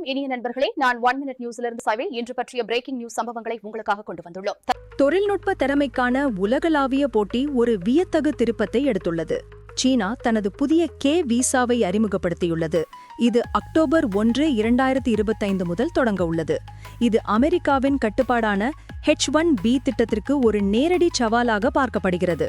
வணக்கம். இனிய நண்பர்களே நான் ஒன் மினிட் நியூஸிலிருந்து சாய்வே இன்று பற்றிய பிரேக்கிங் நியூஸ் சம்பவங்களை உங்களுக்காக கொண்டு வந்துள்ளோம். தொழில்நுட்ப திறமைக்கான உலகளாவிய போட்டி ஒரு வியத்தகு திருப்பத்தை எடுத்துள்ளது. சீனா தனது புதிய கே விசாவை அறிமுகப்படுத்தியுள்ளது. இது அக்டோபர் ஒன்று இரண்டாயிரத்தி இருபத்தைந்து முதல் தொடங்க உள்ளது. இது அமெரிக்காவின் கட்டுப்பாடான ஹெச் ஒன் பி திட்டத்திற்கு ஒரு நேரடி சவாலாக பார்க்கப்படுகிறது.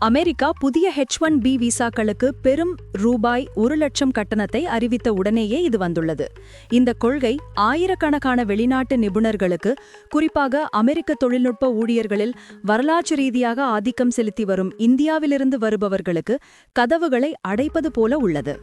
அமெரிக்கா புதிய ஹெச் ஒன் பி விசாக்களுக்கு பெரும் ரூபாய் ஒரு லட்சம் கட்டணத்தை அறிவித்த உடனேயே இது வந்துள்ளது. இந்த கொள்கை ஆயிரக்கணக்கான வெளிநாட்டு நிபுணர்களுக்கு குறிப்பாக அமெரிக்க தொழில்நுட்ப ஊழியர்களில் வரலாற்று ரீதியாக ஆதிக்கம் செலுத்தி வரும் இந்தியாவிலிருந்து வருபவர்களுக்கு கதவுகளை அடைப்பது போல உள்ளது.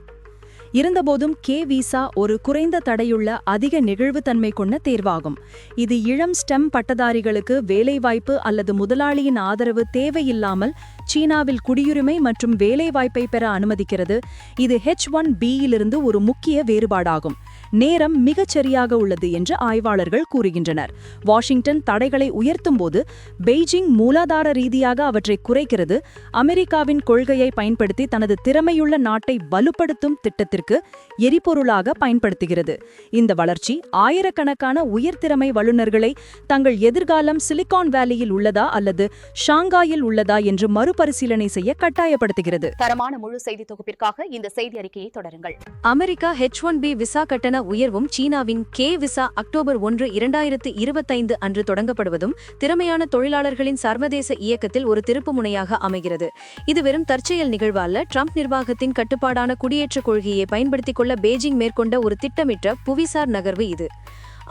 இருந்தபோதும் கே விசா ஒரு குறைந்த தடையுள்ள அதிக நெகிழ்வுத்தன்மை கொண்ட தேர்வாகும். இது இளம் ஸ்டெம் பட்டதாரிகளுக்கு வேலைவாய்ப்பு அல்லது முதலாளியின் ஆதரவு தேவையில்லாமல் சீனாவில் குடியுரிமை மற்றும் வேலைவாய்ப்பை பெற அனுமதிக்கிறது. இது ஹெச் ஒன் பியிலிருந்து ஒரு முக்கிய வேறுபாடாகும். நேரம் மிகச் சரியாக உள்ளது என்று ஆய்வாளர்கள் கூறுகின்றனர். வாஷிங்டன் தடைகளை உயர்த்தும்போது பெய்ஜிங் மூலாதார ரீதியாக அவற்றை குறைக்கிறது. அமெரிக்காவின் கொள்கையை பயன்படுத்தி தனது திறமையுள்ள நாட்டை வலுப்படுத்தும் திட்டத்திற்கு எரிபொருளாக பயன்படுத்துகிறது. இந்த வளர்ச்சி ஆயிரக்கணக்கான உயர்திறமை வல்லுநர்களை தங்கள் எதிர்காலம் சிலிகான் வேலியில் உள்ளதா அல்லது ஷாங்காயில் உள்ளதா என்று மறு மறுபரிசீலனை செய்ய கட்டாயப்படுத்துகிறது. தரமான முழு செய்தி தொகுப்பிற்காக இந்த செய்தி அறிக்கையை தொடருங்கள். America H one B visa கட்டண உயர்வும் சீனாவின் கே விசா அக்டோபர் ஒன்று இரண்டாயிரத்து இருபத்தைந்து அன்று தொடங்கப்படுவதும் திறமையான தொழிலாளர்களின் சர்வதேச இயக்கத்தில் ஒரு திருப்புமுனையாக அமைகிறது. இது வெறும் தற்செயல் நிகழ்வு அல்ல ட்ரம்ப் நிர்வாகத்தின் கட்டுப்பாடான குடியேற்ற கொள்கையை பயன்படுத்திக் கொள்ள பெய்ஜிங் மேற்கொண்ட ஒரு திட்டமிட்ட புவிசார் நகர்வு இது.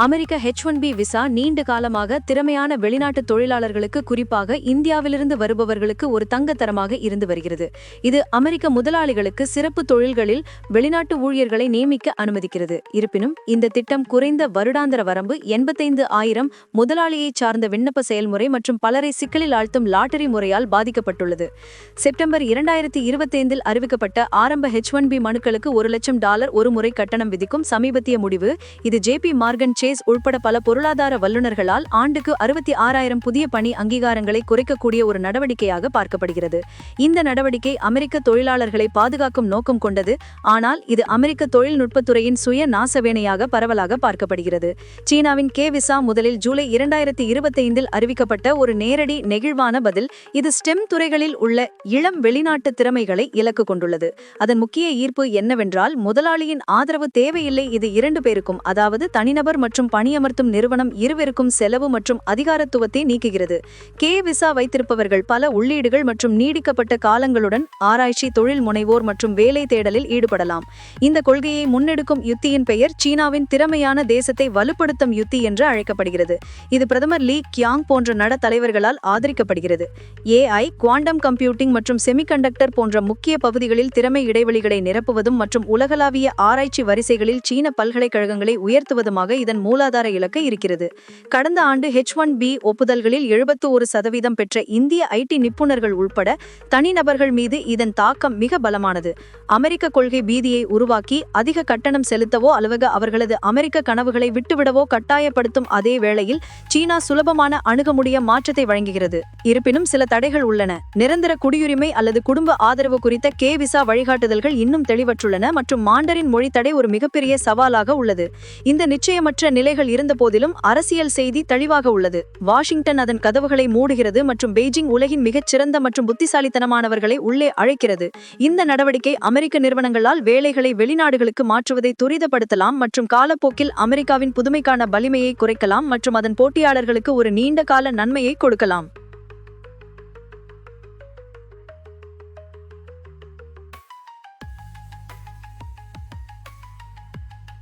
அமெரிக்க ஹெச் ஒன் பி விசா நீண்ட காலமாக திறமையான வெளிநாட்டு தொழிலாளர்களுக்கு குறிப்பாக இந்தியாவிலிருந்து வருபவர்களுக்கு ஒரு தங்கத்தரமாக இருந்து வருகிறது. இது அமெரிக்க முதலாளிகளுக்கு சிறப்பு தொழில்களில் வெளிநாட்டு ஊழியர்களை நியமிக்க அனுமதிக்கிறது. இருப்பினும் இந்த திட்டம் குறைந்த வருடாந்திர வரம்பு எண்பத்தைந்து ஆயிரம் முதலாளியை சார்ந்த விண்ணப்ப செயல்முறை மற்றும் பலரை சிக்கலில் ஆழ்த்தும் லாட்டரி முறையால் பாதிக்கப்பட்டுள்ளது. செப்டம்பர் இரண்டாயிரத்தி இருபத்தைந்தில் அறிவிக்கப்பட்ட ஆரம்ப ஹெச் ஒன் பி மனுக்களுக்கு ஒரு லட்சம் டாலர் ஒரு முறை கட்டணம் விதிக்கும் சமீபத்திய முடிவு. இது ஜேபி மார்கன் சேஸ் உட்பட பல பொருளாதார வல்லுநர்களால் ஆண்டுக்கு அறுபத்தி ஆறாயிரம் புதிய பணி அங்கீகாரங்களை குறைக்கக்கூடிய ஒரு நடவடிக்கையாக பார்க்கப்படுகிறது. இந்த நடவடிக்கை அமெரிக்க தொழிலாளர்களை பாதுகாக்கும் நோக்கம் கொண்டது. ஆனால் இது அமெரிக்க தொழில்நுட்பத்துறையின் சுய நாசவேனையாக பரவலாக பார்க்கப்படுகிறது. சீனாவின் கே விசா முதலில் ஜூலை இரண்டாயிரத்தி இருபத்தைந்தில் அறிவிக்கப்பட்ட ஒரு நேரடி நெகிழ்வான பதில் இது ஸ்டெம் துறைகளில் உள்ள இளம் வெளிநாட்டு திறமைகளை இலக்கு கொண்டுள்ளது. அதன் முக்கிய ஈர்ப்பு என்னவென்றால் முதலாளியின் ஆதரவு தேவையில்லை இது இரண்டு பேருக்கும் அதாவது தனிநபர் மற்றும் மற்றும் பணியமர்த்தும் நிறுவனம் இருவருக்கும் செலவு மற்றும் அதிகாரத்துவத்தை நீக்குகிறது. கே விசா வைத்திருப்பவர்கள் பல உள்ளீடுகள் மற்றும் நீடிக்கப்பட்ட காலங்களுடன் ஆராய்ச்சி தொழில் முனைவோர் மற்றும் வேலை தேடலில் ஈடுபடலாம். இந்த கொள்கையை முன்னெடுக்கும் யுத்தியின் பெயர் சீனாவின் திறமையான தேசத்தை வலுப்படுத்தும் யுத்தி என்று அழைக்கப்படுகிறது. இது பிரதமர் லீ கியாங் போன்ற நட தலைவர்களால் ஆதரிக்கப்படுகிறது ஏஐ குவாண்டம் கம்ப்யூட்டிங் மற்றும் செமிகண்டக்டர் போன்ற முக்கிய பகுதிகளில் திறமை இடைவெளிகளை நிரப்புவதும் மற்றும் உலகளாவிய ஆராய்ச்சி வரிசைகளில் சீன பல்கலைக்கழகங்களை உயர்த்துவதுமாக இதன் மூலாதார இலக்கு இருக்கிறது. கடந்த ஆண்டு ஹெச் ஒன் பி ஒப்புதல்களில் எழுபத்து ஒரு சதவீதம் பெற்ற இந்திய ஐடி நிபுணர்கள் உள்பட தனிநபர்கள் மீது இதன் தாக்கம் மிக பலமானது. அமெரிக்க கொள்கை பீதியை உருவாக்கி அதிக கட்டணம் செலுத்தவோ அல்லது அவர்களது அமெரிக்க கனவுகளை விட்டுவிடவோ கட்டாயப்படுத்தும் அதே வேளையில் சீனா சுலபமான அணுகமுடிய மாற்றத்தை வழங்குகிறது. இருப்பினும் சில தடைகள் உள்ளன. நிரந்தர குடியுரிமை அல்லது குடும்ப ஆதரவு குறித்த கே விசா வழிகாட்டுதல்கள் இன்னும் தெளிவற்றுள்ளன மற்றும் மாண்டரின் மொழி தடை ஒரு மிகப்பெரிய சவாலாக உள்ளது. இந்த நிச்சயமற்ற நிலைகள் இருந்தபோதிலும் அரசியல் செய்தி தெளிவாக உள்ளது. வாஷிங்டன் அதன் கதவுகளை மூடுகிறது மற்றும் பெய்ஜிங் உலகின் மிகச்சிறந்த மற்றும் புத்திசாலித்தனமானவர்களை உள்ளே அழைக்கிறது. இந்த நடவடிக்கை அமெரிக்க நிறுவனங்களால் வேலைகளை வெளிநாடுகளுக்கு மாற்றுவதை துரிதப்படுத்தலாம் மற்றும் காலப்போக்கில் அமெரிக்காவின் புதுமைக்கான வலிமையை குறைக்கலாம் மற்றும் அதன் போட்டியாளர்களுக்கு ஒரு நீண்ட கால நன்மையை கொடுக்கலாம்.